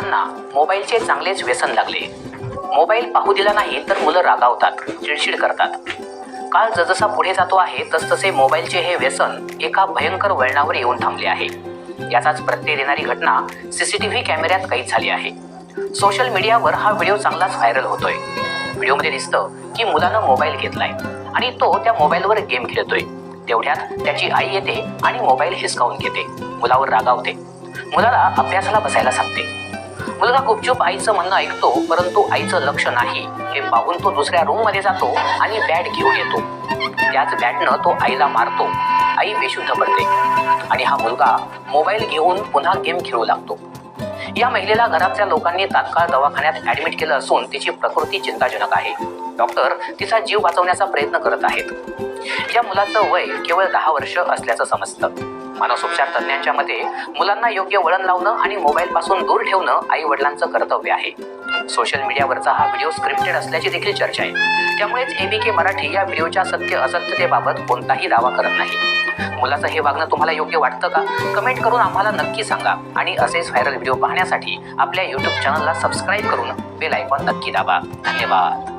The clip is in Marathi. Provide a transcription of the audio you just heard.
मुलांना मोबाईलचे चांगलेच व्यसन लागले. मोबाईल पाहू दिला नाही तर मुलं रागावतात चिडचिड करतात. काळ जसजसा पुढे जातो आहे तसतसे मोबाईलचे हे व्यसन एका भयंकर वळणावर येऊन थांबले आहे. याचाच प्रत्यय देणारी घटना सीसीटीव्ही कॅमेऱ्यात कैद झाली आहे. सोशल मीडियावर हा व्हिडिओ चांगलाच व्हायरल होतोय. व्हिडिओमध्ये दिसतं की मुलानं मोबाईल घेतलाय आणि तो त्या मोबाईलवर गेम खेळतोय. तेवढ्यात त्याची आई येते आणि मोबाईल हिसकावून घेते. मुलावर रागावते. मुलाला अभ्यासाला बसायला सांगते. मुलगा गुपचूप आईचं म्हणणं ऐकतो परंतु आईचं लक्ष नाही. हे पाहून तो दुसऱ्या रूममध्ये जातो आणि बॅट घेऊन येतो. त्याच बॅटनं तो आईला मारतो. आई बेशुद्ध पडते. आणि हा मुलगा मोबाईल घेऊन पुन्हा गेम खेळू लागतो. या महिलेला घरातल्या लोकांनी तात्काळ दवाखान्यात ऍडमिट केलं असून तिची प्रकृती चिंताजनक आहे. डॉक्टर तिचा जीव वाचवण्याचा प्रयत्न करत आहेत. या मुलाचं वय केवळ दहा वर्ष असल्याचं समजतं. मानसोपचार तज्ज्ञांच्या मते मुलांना योग्य वळण लावणं आणि मोबाईल पासून दूर ठेवणं आई वडिलांचं कर्तव्य आहे. सोशल मीडियावरचा हा व्हिडिओ स्क्रिप्टेड असल्याची देखील चर्चा आहे. त्यामुळेच एबीके मराठी या व्हिडिओच्या सत्य असत्यतेबाबत कोणताही दावा करत नाही. मुलाचं हे वागणं तुम्हाला योग्य वाटतं का? कमेंट करून आम्हाला नक्की सांगा आणि असेच व्हायरल व्हिडिओ पाहण्यासाठी आपल्या युट्यूब चॅनलला सबस्क्राईब करून बेल आयकॉन नक्की दाबा. धन्यवाद.